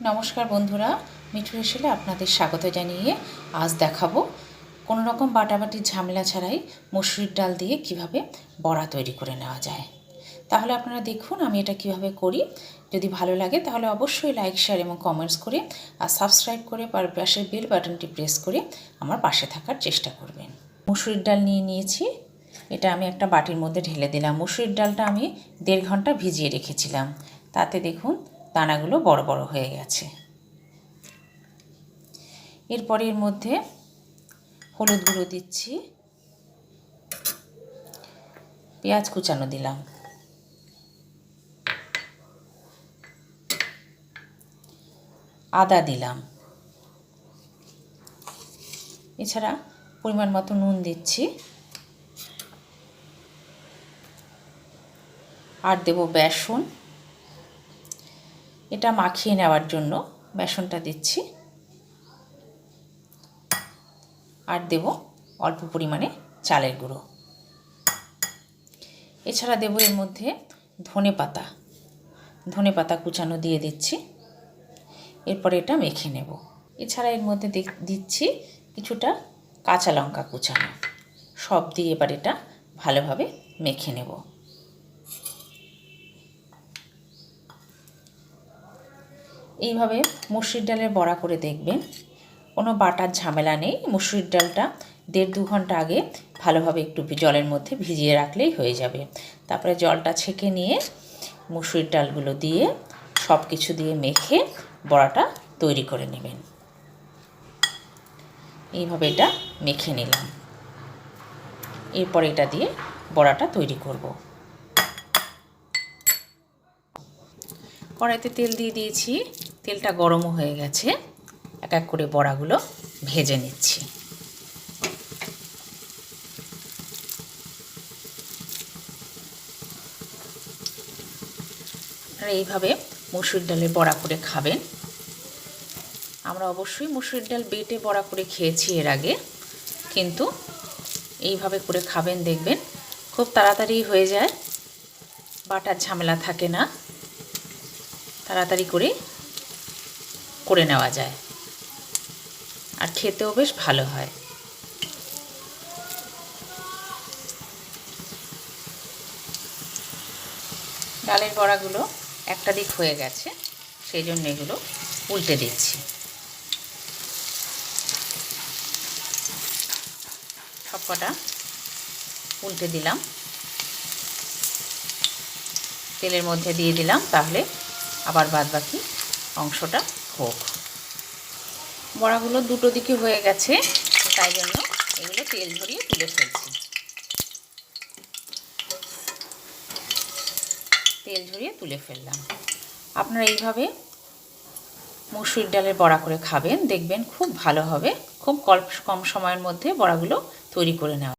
নমস্কার বন্ধুরা, মিঠু হেসেলে আপনাদের স্বাগত জানিয়ে আজ দেখাবো কোনো রকম বাটাবাটির ঝামেলা ছাড়াই মসুরির ডাল দিয়ে কীভাবে বড়া তৈরি করে নেওয়া যায়। তাহলে আপনারা দেখুন আমি এটা কীভাবে করি। যদি ভালো লাগে তাহলে অবশ্যই লাইক, শেয়ার এবং কমেন্টস করে আর সাবস্ক্রাইব করে পাশের বেল বাটনটি প্রেস করে আমার পাশে থাকার চেষ্টা করবেন। মসুরির ডাল নিয়ে নিয়েছি। এটা আমি একটা বাটির মধ্যে ঢেলে দিলাম। মসুরির ডালটা আমি দেড় ঘণ্টা ভিজিয়ে রেখেছিলাম। তাতে দেখুন দানাগুলো বড় বড় হয়ে গেছে। এরপরে এর মধ্যে হলুদ গুঁড়ো দিচ্ছি। পেঁয়াজ কুচানো দিলাম। আদা দিলাম। এছাড়া পরিমাণ মতো নুন দিচ্ছি। আর দেব বেসন। এটা মাখিয়ে নেওয়ার জন্য বেসনটা দিচ্ছি। আর দেব অল্প পরিমাণে চালের গুঁড়ো। এছাড়া দেব এর মধ্যে ধনে পাতা। ধনে পাতা কুচানো দিয়ে দিচ্ছি। এরপরে এটা মেখে নেব। এছাড়া এর মধ্যে দিচ্ছি কিছুটা কাঁচা লঙ্কা কুচানো। সব দিয়ে এবার এটা ভালোভাবে মেখে নেব। এইভাবে মুসুরির ডালের বড়া করে দেখবেন। কোনো বাটার ঝামেলা নেই। মুসুরির ডালটা দেড় দু ঘণ্টা আগে ভালোভাবে একটু জলের মধ্যে ভিজিয়ে রাখলেই হয়ে যাবে। তারপরে জলটা ছেঁকে নিয়ে মুসুরির ডালগুলো দিয়ে সব কিছু দিয়ে মেখে বড়াটা তৈরি করে নেবেন। এইভাবে এটা মেখে নিলাম। এরপর এটা দিয়ে বড়াটা তৈরি করব। কড়াইতে তেল দিয়ে দিয়েছি। তেলটা গরমও হয়ে গেছে। এক এক করে বড়াগুলো ভেজে নিচ্ছি। আপনারা এইভাবে মুসুর ডালের বড়া করে খাবেন। আমরা অবশ্যই মুসুর ডাল বেটে বড়া করে খেয়েছি এর আগে। কিন্তু এইভাবে করে খাবেন, দেখবেন খুব তাড়াতাড়ি হয়ে যায়। বাটার ঝামেলা থাকে না। তাড়াতাড়ি করে করে নেওয়া যায়। আর খেতেও বেশ ভালো হয়। ডালের বড়াগুলো একটা দিক হয়ে গেছে, সেই জন্য এগুলো উল্টে দিচ্ছি। সবকটা উল্টে দিলাম। তেলের মধ্যে দিয়ে দিলাম, তাহলে আবার বাদ বাকি অংশটা হোক। বড়াগুলো দুটো দিকে হয়ে গেছে তাই জন্য এগুলো তেল ঝরিয়ে তুলে ফেলছি। তেল ঝরিয়ে তুলে ফেললাম। আপনারা এইভাবে মুসুর ডালের বড়া করে খাবেন দেখবেন খুব ভালো হবে খুব কম সময়ের মধ্যে বড়াগুলো তৈরি করে নেওয়া